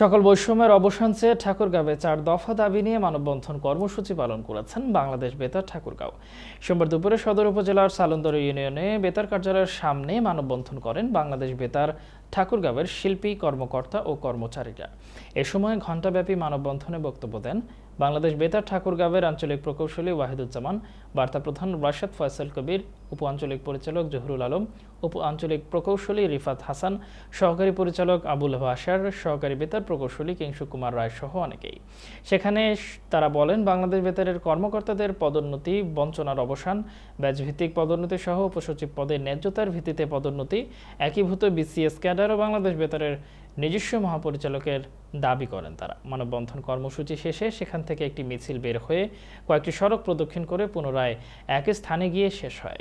সকল বৈষম্যের অবসান চেয়ে ঠাকুরগাঁওয়ে চার দফা দাবি নিয়ে মানববন্ধন কর্মসূচি পালন করেছেন বাংলাদেশ বেতার ঠাকুরগাঁও। সোমবার দুপুরে সদর উপজেলার সালন্দর ইউনিয়নে বেতার কার্যালয়ের সামনে মানববন্ধন করেন বাংলাদেশ বেতার ঠাকুরগাঁওয়ের শিল্পী, কর্মকর্তা ও কর্মচারীরা। এ সময় ঘণ্টাব্যাপী মানববন্ধনে বক্তব্য দেন বাংলাদেশ বেতার ঠাকুরগাঁওয়ের আঞ্চলিক প্রকৌশলী ওয়াহিদুজ্জামান, বার্তা প্রধান রাশাদ ফয়সাল কবির, উপ আঞ্চলিক পরিচালক জহুরুল আলম, উপ আঞ্চলিক প্রকৌশলী রিফাত হাসান, সহকারী পরিচালক আবুল বাশার, সহকারী বেতার প্রকৌশলী কিংসু কুমার রায় সহ অনেকেই। সেখানে তারা বলেন, বাংলাদেশ বেতারের কর্মকর্তাদের পদোন্নতি, বঞ্চনার অবসান, ব্যাচভিত্তিক পদোন্নতি সহ উপসচিব পদে ন্যায্যতার ভিত্তিতে পদোন্নতি, একীভূত বিসিএস ক্যাডার ও বাংলাদেশ বেতারের নিজস্ব মহাপরিচালকের দাবি করেন তারা। মানববন্ধন কর্মসূচি শেষে সেখান থেকে একটি মিছিল বের হয়ে কয়েকটি সড়ক প্রদক্ষিণ করে পুনরায় এক স্থানে গিয়ে শেষ হয়।